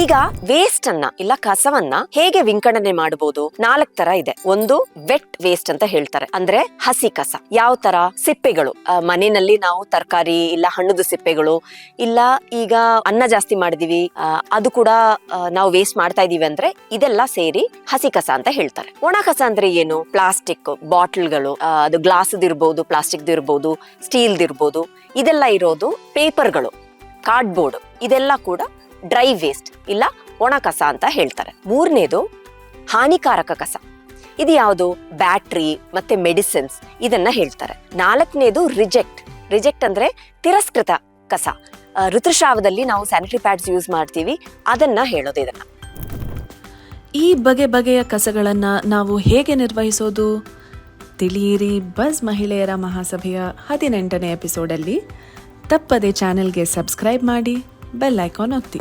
ಈಗ ವೇಸ್ಟ್ ಅನ್ನ, ಇಲ್ಲ ಕಸವನ್ನ ಹೇಗೆ ವಿಂಗಡಣೆ ಮಾಡಬಹುದು? ನಾಲ್ಕ್ ತರ ಇದೆ. ಒಂದು ವೆಟ್ ವೇಸ್ಟ್ ಅಂತ ಹೇಳ್ತಾರೆ. ಅಂದ್ರೆ ಹಸಿ ಕಸ. ಯಾವ ತರ ಸಿಪ್ಪೆಗಳು. ಮನೆಯಲ್ಲಿ ನಾವು ತರಕಾರಿ, ಇಲ್ಲ ಹಣ್ಣುದು ಸಿಪ್ಪೆಗಳು, ಇಲ್ಲ ಈಗ ಅನ್ನ ಜಾಸ್ತಿ ಮಾಡಿದೀವಿ ಅದು ಕೂಡ ನಾವು ವೇಸ್ಟ್ ಮಾಡ್ತಾ ಇದೀವಿ ಅಂದ್ರೆ ಇದೆಲ್ಲ ಸೇರಿ ಹಸಿ ಕಸ ಅಂತ ಹೇಳ್ತಾರೆ. ಒಣ ಕಸ ಅಂದ್ರೆ ಏನು? ಪ್ಲಾಸ್ಟಿಕ್ ಬಾಟಲ್ಗಳು ಅದು ಗ್ಲಾಸ್ ಇರ್ಬೋದು ಪ್ಲಾಸ್ಟಿಕ್ ಇರ್ಬೋದು ಸ್ಟೀಲ್ ಇರ್ಬೋದು, ಇದೆಲ್ಲ ಇರೋದು ಪೇಪರ್ಗಳು ಕಾರ್ಡ್ಬೋರ್ಡ್ ಇದೆಲ್ಲ ಕೂಡ ಡ್ರೈ ವೇಸ್ಟ್ ಇಲ್ಲ ಒಣ ಕಸ ಅಂತ ಹೇಳ್ತಾರೆ. ಮೂರನೇದು ಹಾನಿಕಾರಕ ಕಸ. ಇದು ಯಾವುದು? ಬ್ಯಾಟ್ರಿ ಮತ್ತೆ ಮೆಡಿಸಿನ್ಸ್ ಇದನ್ನ ಹೇಳ್ತಾರೆ. ನಾಲ್ಕನೇದು ರಿಜೆಕ್ಟ್. ರಿಜೆಕ್ಟ್ ಅಂದ್ರೆ ತಿರಸ್ಕೃತ ಕಸ. ಋತುಶ್ರಾವದಲ್ಲಿ ನಾವು ಸ್ಯಾನಿಟರಿ ಪ್ಯಾಡ್ಸ್ ಯೂಸ್ ಮಾಡ್ತೀವಿ. ಅದನ್ನ ಹೇಳೋದು ಇದನ್ನ. ಈ ಬಗೆ ಬಗೆಯ ಕಸಗಳನ್ನು ನಾವು ಹೇಗೆ ನಿರ್ವಹಿಸೋದು? ತಿಳಿಯಿರಿ ಬಸ್ ಮಹಿಳೆಯರ ಮಹಾಸಭೆಯ ಹದಿನೆಂಟನೇ ಎಪಿಸೋಡಲ್ಲಿ. ತಪ್ಪದೆ ಚಾನೆಲ್ಗೆ ಸಬ್ಸ್ಕ್ರೈಬ್ ಮಾಡಿ. बेल आइकॉन होती